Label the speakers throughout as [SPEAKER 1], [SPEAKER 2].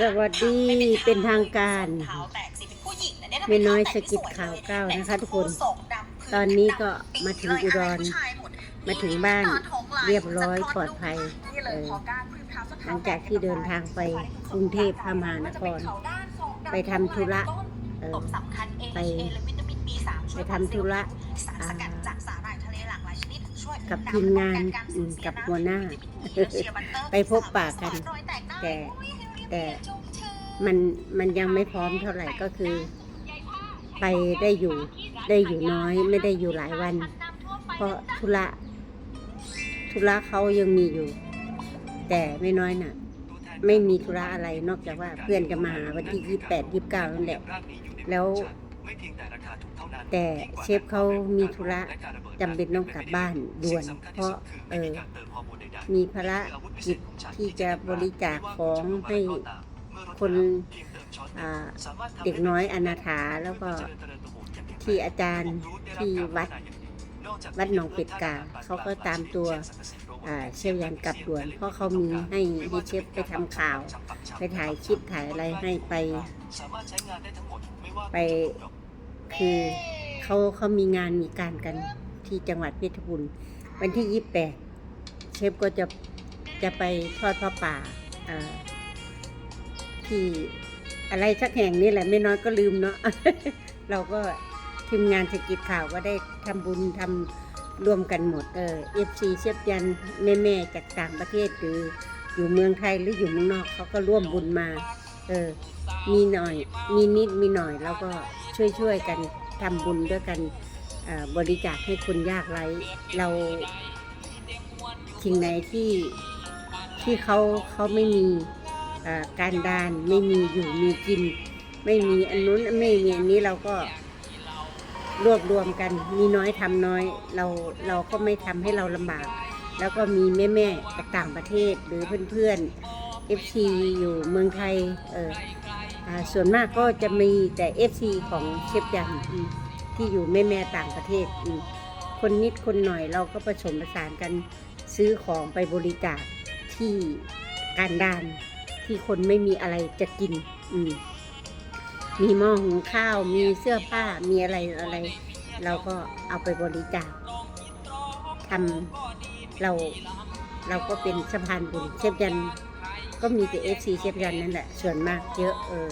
[SPEAKER 1] สวัสดีเป็นทางการ
[SPEAKER 2] ขาวแตกสิเป็นผู้หญิงนะเนี่ย
[SPEAKER 1] ไม่น้อยสะกิดข่าวก้าวนะคะทุกคน ตอนนี้ก็มาถึงอุดร มาถึงบ้านเรียบร้อยปลอดภัยเออหลังจากที่เดินทางไปกรุงเทพพมหานคร ไปทำธุระเออไปไปทำธุระ
[SPEAKER 2] สารสกัดจากสาหร่ายทะเลหลากหลายชนิดช่วย
[SPEAKER 1] กับทีมงานอืมกับหัวหน้า ไปพบปะกันแต่ แต่มันมันยังไม่พร้อมเท่าไหร่ก็คือ ไปได้อยู่ได้อยู่น้อยไม่ได้อยู่หลายวัน เพราะธุระธุระเขายังมีอยู่ แต่ไม่น้อยน่ะ ไม่มีธุระอะไรนอกจากว่าเพื่อนจะมาหาวันที่ยี่แปดยี่เก้านั่นแหละ แล้ว แต่เชฟเขามีธุระจำเป็นต้องกลับบ้านด่วน เพราะเออมีภาระกิจที่จะบริจาคของให้คนอ่าเด็กน้อยอนาถาแล้วก็ที่อาจารย์ที่วัดวัดหนองเป็ดกาเขาก็ตามตัวอ่าเชฟยันกลับด่วน เพราะเขามีให้ให้เชฟไปทำข่าว ไปถ่ายคลิปถ่ายอะไรให้ไป ไป คือเขาเขามีงานมีการกันที่จังหวัดเพชรบุรีวันที่ยี่แปดเชฟก็จะจะไปทอดผ้าป่าที่อะไรสักแห่งนี่แหละไม่น้อยก็ลืมเนาะ เราก็ทีมงานสกิจข่าวก็ได้ทำบุญทำรวมกันหมดเออเอฟซีเชฟยันแม่แม่จากต่างประเทศหรืออยู่เมืองไทยหรืออยู่เมืองนอกเขาก็ร่วมบุญมา เออ มีหน่อย มีนิดมีหน่อยแล้วก็ ช่วยๆกันทำบุญด้วยกันบริจาคให้คนยากไร้เราสิ่งไหนที่ที่เขาเขาไม่มีการดานไม่มีอยู่มีกิน ไม่มีอันนู้นไม่มีอันนี้เราก็รวบรวมกันมีน้อยทำน้อย เราเราก็ไม่ทำให้เราลำบาก แล้วก็มีแม่แม่ๆจากต่างประเทศหรือเพื่อนๆ FC อยู่เมืองไทยเออ ส่วนมากก็จะมีแต่ FC ของเชฟยันที่อยู่แม่แม่ต่างประเทศ คนนิดคนหน่อยเราก็ผสมผสานกันซื้อของไปบริจาคที่การดานที่คนไม่มีอะไรจะกินมมีหม้อหุงข้าว มีเสื้อผ้า มีอะไรอะไร เราก็เอาไปบริจาคทำเราเราก็เป็นสะพานบุญเชฟยัน ก็มีแต่เอฟซีเชฟยันนั่นแหละส่วนมากเยอะเออ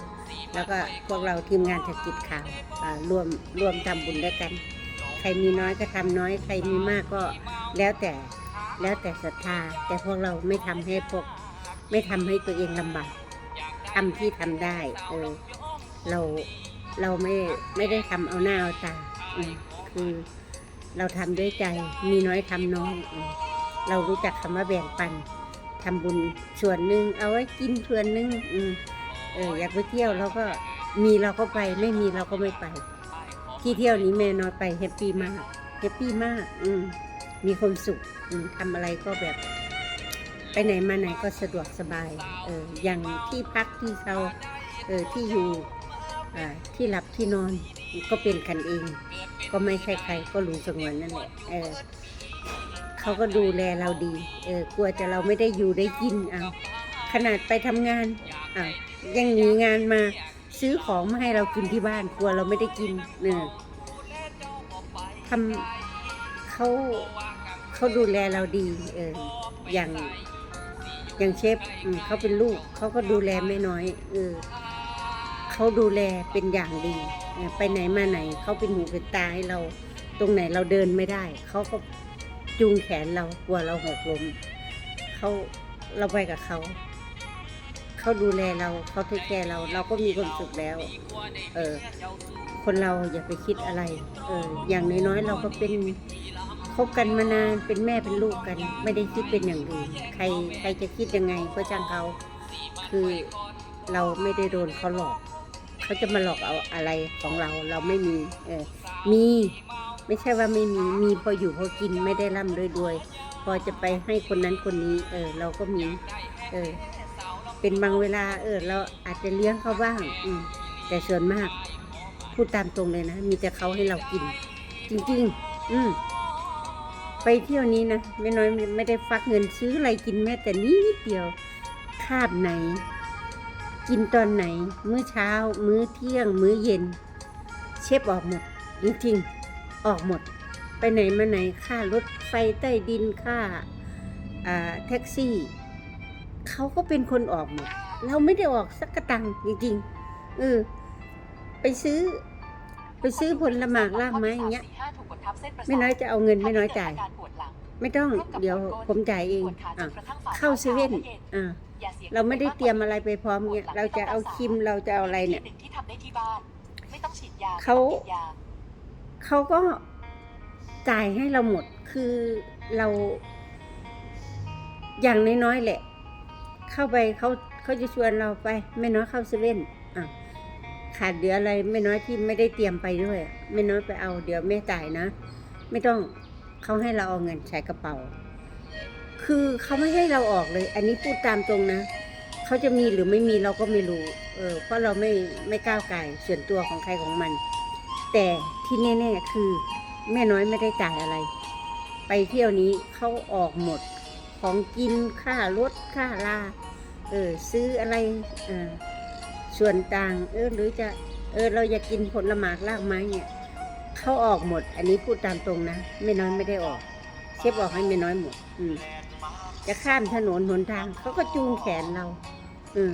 [SPEAKER 1] แล้วก็พวกเราทีมงานเศรษฐกิจข่าวอ่ารวมรวมทำบุญด้วยกัน ใครมีน้อยก็ทำน้อย ใครมีมากก็แล้วแต่แล้วแต่ศรัทธา แต่พวกเราไม่ทำให้พวกไม่ทำให้ตัวเองลำบากทำที่ทำได้เออเราเราไม่ไม่ได้ทำเอาหน้าเอาตาอืมคือเราทำด้วยใจมีน้อยทำน้อยอืมเรารู้จักคำว่าแบ่งปัน ทำบุญส่วนหนึ่งเอาไว้กินส่วนหนึ่งอืมเอออยากไปเที่ยวเราก็มีเราก็ไปไม่มีเราก็ไม่ไป ที่เที่ยวนี้แม่น้อยไปแฮปปี้มากแฮปปี้มาก อืมมีความสุขอืมทำอะไรก็แบบ ไปไหนมาไหนก็สะดวกสบาย เอออย่างที่พักที่เราเออที่อยู่อ่าที่หลับที่นอนก็เป็นกันเอง ก็ไม่ใช่ใครก็รู้สงวนนั่นแหละเออ เขาก็ดูแลเราดี เออกลัวจะเราไม่ได้อยู่ได้กินเอาขนาดไปทำงานอ่ายังหนีงานมาซื้อของมาให้เรากินที่บ้านกลัวเราไม่ได้กินเนี่ยทำเขาเขาดูแลเราดี เออ อย่างอย่างเชฟเขาเป็นลูกเขาก็ดูแลไม่น้อย เออเขาดูแลเป็นอย่างดี ไปไหนมาไหนเขาเป็นหูเป็นตาให้เรา ตรงไหนเราเดินไม่ได้เขาก็ จูงแขนเรากลัวเราหกล้มเขาเราไปกับเขา เขาดูแลเราเขาเทคแคร์เรา เราก็มีความสุขแล้ว เออ คนเราอย่าไปคิดอะไร เออ อย่างน้อยๆเราก็เป็นคบกันมานานเป็นแม่เป็นลูกกัน ไม่ได้คิดเป็นอย่างอื่นใครใครจะคิดยังไงก็จ้างเขา คือเราไม่ได้โดนเขาหลอก เขาจะมาหลอกเอาอะไรของเราเราไม่มี เออ มี ไม่ใช่ว่าไม่มีมีพออยู่พอกินไม่ได้ร่ำรวยรวย พอจะไปให้คนนั้นคนนี้ เออ เราก็มีเออ เป็นบางเวลา เออ เราอาจจะเลี้ยงเขาบ้าง อืมแต่ส่วนมาก พูดตามตรงเลยนะ มีแต่เขาให้เรากิน จริง ๆ อืมไปเที่ยวนี้นะไม่น้อยไม่ได้ฟักเงินซื้ออะไรกินแม้แต่นิดเดียวคาบไหน กินตอนไหน มื้อเช้า มื้อเที่ยง มื้อเย็น เชฟออกหมดจริง ๆ ออกหมด ไปไหนมาไหนค่ารถไฟใต้ดินค่าอ่าแท็กซี่ เขาก็เป็นคนออกหมด เราไม่ได้ออกสักกระตังจริงๆเออไปซื้อ ไปซื้อผลหมากลากไม้อย่างเงี้ยไม่น้อยจะเอาเงินไม่น้อยจ่าย ไม่ต้องเดี๋ยวผมจ่ายเองอะเข้าเซเว่นอ่าเราไม่ได้เตรียมอะไรไปพร้อมเนี่ยเราจะเอาครีมเราจะเอาอะไรเนี่ย
[SPEAKER 2] ที่ทำได้ที่บ้านไม่ต้องฉีดยา
[SPEAKER 1] เขา เขาก็จ่ายให้เราหมดคือเรา อย่างน้อยๆแหละ เข้าไปเขาเขาจะชวนเราไป ไม่น้อยเข้าเซเว่นอะขาดเหลืออะไรไม่น้อยที่ไม่ได้เตรียมไปด้วย ไม่น้อยไปเอาเดี๋ยวแม่จ่ายนะ ไม่ต้องเขาให้เราเอาเงินใส่กระเป๋า คือเขาไม่ให้เราออกเลย อันนี้พูดตามตรงนะเขาจะมีหรือไม่มีเราก็ไม่รู้ เออเพราะเราไม่ไม่ก้าวไก่ส่วนตัวของใครของมัน แต่ที่แน่ๆคือแม่น้อยไม่ได้จ่ายอะไร ไปเที่ยวนี้เขาออกหมดของกินค่ารถค่าลาเออซื้ออะไรเออส่วนต่างเออหรือจะเออเราอยากกินผลหมากลากไม้เนี่ยเขาออกหมด อันนี้พูดตามตรงนะแม่น้อยไม่ได้ออก เชฟออกให้แม่น้อยหมด อืมจะข้ามถนนหนทางเขาก็จูงแขนเราเออ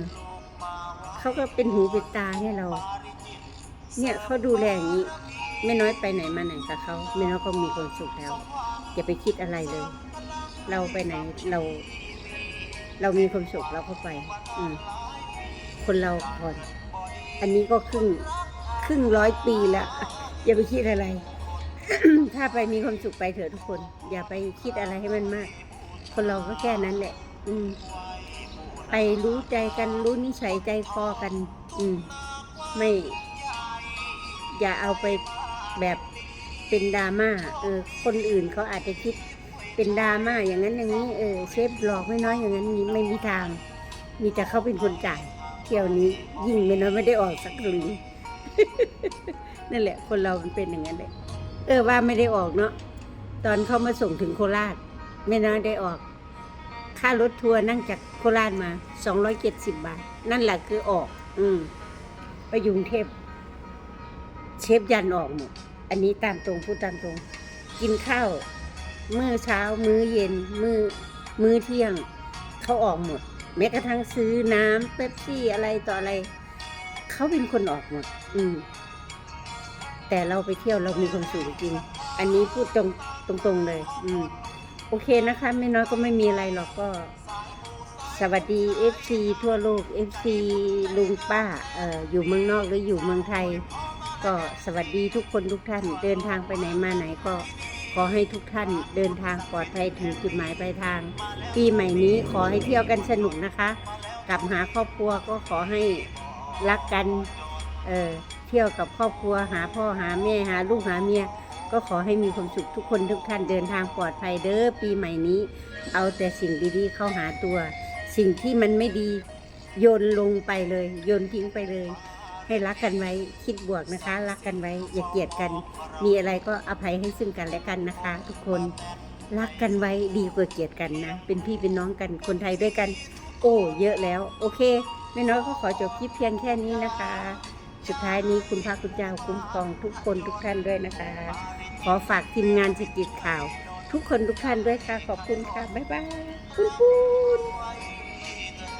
[SPEAKER 1] เขาก็เป็นหูเป็นตาให้เรา เนี่ยเขาดูแลอย่างนี้ไม่น้อยไปไหนมาไหนกับเขาไม่น้อยก็มีความสุขแล้วอย่าไปคิดอะไรเลย เราไปไหนเรา เรามีความสุขเราก็ไป อืมคนเราก่อน อันนี้ก็ครึ่งครึ่งร้อยปีแล้วอย่าไปคิดอะไร ถ้าไปมีความสุขไปเถอะทุกคน อย่าไปคิดอะไรให้มันมาก คนเราก็แค่นั้นแหละ อืม ไปรู้ใจกันรู้นิสัยใจคอกัน อืม ไม่ อย่าเอาไปแบบเป็นดราม่าเออ คนอื่นเขาอาจจะคิดเป็นดราม่าอย่างนั้นอย่างนี้เออเชฟหลอกไม่น้อยอย่างนั้นนี้ไม่มีทาง มีแต่เขาเป็นคนจ่ายเที่ยวนี้ยิ่งไม่น้อยไม่ได้ออกสักหรือนั่นแหละ คนเรามันเป็นอย่างนั้นเลยเออว่าไม่ได้ออกเนาะตอนเขามาส่งถึงโคราช ไม่น้อยได้ออก ค่ารถทัวร์นั่งจากโคราชมา270บาท นั่นแหละคือออก อืมไปยุงเทพ เชฟยันออกหมด อันนี้ตามตรงพูดตามตรง กินข้าวมื้อเช้ามื้อเย็น มื้อมื้อเที่ยงเขาออกหมด แม้กระทั่งซื้อน้ำเป๊ปซี่อะไรต่ออะไร เขาเป็นคนออกหมด อืม แต่เราไปเที่ยวเรามีความสุขจริง อันนี้พูดตรงตรงๆเลย อืม โอเคนะคะ ไม่น้อยก็ไม่มีอะไรหรอกก็สวัสดี FC ทั่วโลก FC ลุงป้าเอ่ออยู่เมืองนอกหรืออยู่เมืองไทย ก็สวัสดีทุกคนทุกท่านเดินทางไปไหนมาไหนก็ขอให้ทุกท่านเดินทางปลอดภัยถึงจุดหมายปลายทาง ปีใหม่นี้ขอให้เที่ยวกันสนุกนะคะ กลับหาครอบครัวก็ขอให้รักกันเออเที่ยวกับครอบครัวหาพ่อหาแม่หาลูกหาเมียก็ขอให้มีความสุขทุกคนทุกท่านเดินทางปลอดภัยเด้อปีใหม่นี้ เอาแต่สิ่งดีๆเข้าหาตัว สิ่งที่มันไม่ดีโยนลงไปเลย โยนทิ้งไปเลย ให้รักกันไว้คิดบวกนะคะ รักกันไว้อย่าเกลียดกัน มีอะไรก็อภัยให้ซึ่งกันและกันนะคะ ทุกคนรักกันไว้ดีกว่าเกลียดกันนะ เป็นพี่เป็นน้องกันคนไทยด้วยกัน โอ้เยอะแล้ว โอเคแม่น้อยก็ขอจบคลิปเพียงแค่นี้นะคะ สุดท้ายนี้คุณพระคุณเจ้าคุ้มครองทุกคนทุกท่านด้วยนะคะ ขอฝากทีมงานสกิจข่าว ทุกคนทุกท่านด้วยค่ะขอบคุณค่ะบ๊ายบายคุณคุณ